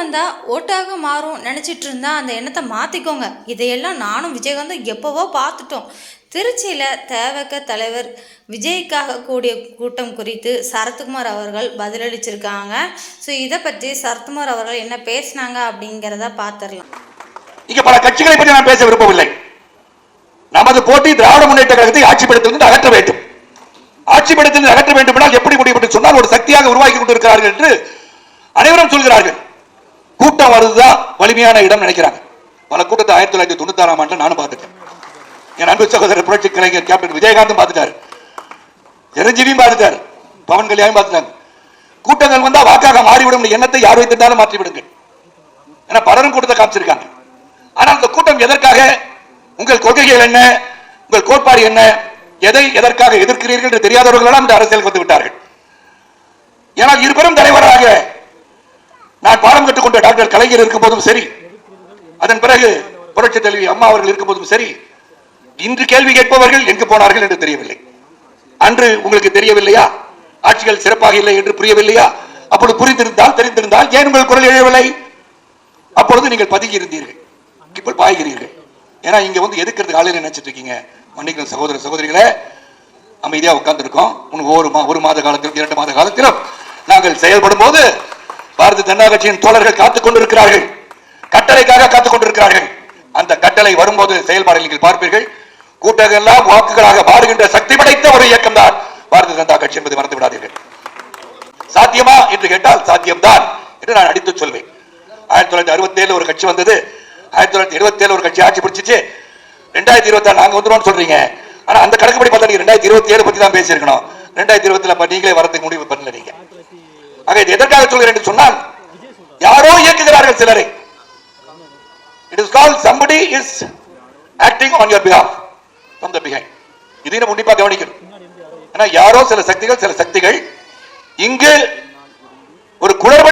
வந்தா ஓட்டாக மாறும். நினச்சிட்டு இருந்தா அந்த எண்ணத்தை மாற்றிக்கோங்க இதையெல்லாம் நானும் விஜயகாந்தும் எப்போவோ பார்த்துட்டோம். திருச்சியில் தேவக தலைவர் விஜய்க்காக கூடிய கூட்டம் குறித்து சரத்குமார் அவர்கள் பதிலளிச்சிருக்காங்க. ஸோ இதை பற்றி சரத்குமார் அவர்கள் என்ன பேசினாங்க அப்படிங்கிறத பார்த்துடலாம் இங்கே பல கட்சிகளை பற்றி நான் பேச விரும்பவில்லை. நமது போட்டி திராவிட முன்னேற்ற கழகத்தை ஆட்சிப்படுத்திலிருந்து அகற்ற வேண்டும். ஆட்சிப்படுத்திலிருந்து அகற்ற வேண்டும் என்றால் எப்படி முடியும் என்று சொன்னால் ஒரு சக்தியாக உருவாக்கி கொண்டிருக்கிறார்கள் என்று அனைவரும் சொல்கிறார்கள். கூட்டம் வருதுதான் வலிமையான இடம் நினைக்கிறாங்க. பல கூட்டத்தை ஆயிரத்தி தொள்ளாயிரத்தி தொண்ணூத்தி ஆறாம் ஆண்டு நானும் பார்த்துட்டேன். என் அன்பு சகோதரர் புரட்சி கலைஞர் கேப்டன் விஜயகாந்தும் பார்த்துட்டாரு. சிரஞ்சீவியும் பார்த்துட்டாரு. பவன் கல்யாணம் பார்த்துட்டாங்க. கூட்டங்கள் வந்தா வாக்காக மாறிவிடும் எண்ணத்தை யார் வைத்திருந்தாலும் மாற்றி விடுங்கள் என பலரும் கூட்டத்தை காமிச்சிருக்காங்க. ஆனால் அந்த கூட்டம் எதற்காக? உங்கள் கொள்கைகள் என்ன? உங்கள் கோட்பாடு என்ன? எதை எதற்காக எதிர்க்கிறீர்கள் என்று தெரியாதவர்களெல்லாம் இந்த அரசியலுக்கு வந்து விட்டார்கள். ஏன்னா இருபெரும் தலைவராக நான் பாடம் கற்றுக்கொண்ட டாக்டர் கலைஞர் இருக்கும் போதும் சரி. அதன் பிறகு புரட்சி தலைவி அம்மா அவர்கள் இருக்கும் போதும் சரி. இன்று கேள்வி கேட்பவர்கள் எங்கு போனார்கள் என்று தெரியவில்லை. அன்று உங்களுக்கு தெரியவில்லையா? ஆட்சிகள் சிறப்பாக இல்லை என்று புரியவில்லையா? அப்பொழுது புரிந்திருந்தால் தெரிந்திருந்தால் ஏன் உங்கள் குரல் எழவில்லை அப்பொழுது நீங்கள் பதுங்கி இருந்தீர்கள். இப்போ பாய்கிறீர்கள். ஏன்னா இங்க வந்து எதுக்கிறது ஆளுநர் நினைச்சிட்டு இருக்கீங்க? மன்னிக்கணும் சகோதர சகோதரிகளை அமைதியா உட்கார்ந்து இருக்கோம் ஒரு மா- ஒரு மாத காலத்திலும் இரண்டு மாத காலத்திலும் நாங்கள் செயல்படும் போது பாரதிய ஜனதா கட்சியின் தோழர்கள் காத்துக் கொண்டிருக்கிறார்கள். கட்டளைக்காக காத்துக் கொண்டிருக்கிறார்கள். அந்த கட்டளை வரும்போது செயல்பாடுகளை நீங்கள் பார்ப்பீர்கள். கூட்டங்கள் எல்லாம் வாக்குகளாக மாறுகின்ற சக்தி படைத்த ஒரு இயக்கம் தான் பாரதிய ஜனதா கட்சி என்பதை மறந்து விடாதீர்கள். சாத்தியமா என்று கேட்டால் சாத்தியம்தான் என்று நான் அடித்து சொல்வேன். ஆயிரத்தி தொள்ளாயிரத்தி அறுபத்தி ஏழு ஒரு கட்சி வந்தது. ஆயிரத்தி தொள்ளாயிரத்தி இருபத்தி ஏழு ஒரு கட்சி ஆட்சி பிடிச்சிச்சு. ரெண்டாயிரத்தி இருபத்தி நாங்க வந்துருவோம்னு சொல்றீங்க. ஆனா அந்த கணக்குப்படி பார்த்தா நீங்க ரெண்டாயிரத்தி இருபத்தி ஏழு பத்தி தான் பேசியிருக்கணும். ரெண்டாயிரத்தி இருபத்தி நீங்களே வரதுக்கு முடிவு பண்ணல நீங்க. ஆக இது எதற்காக சொல்கிறேன் என்று சொன்னால் யாரோ இயக்குகிறார்கள் சிலரை. It is call somebody is acting on your behalf from the behind இதையும் நம்ம உன்னிப்பா கவனிக்கணும். ஏன்னா யாரோ சில சக்திகள் சில சக்திகள் இங்கு ஒரு குளறுபடி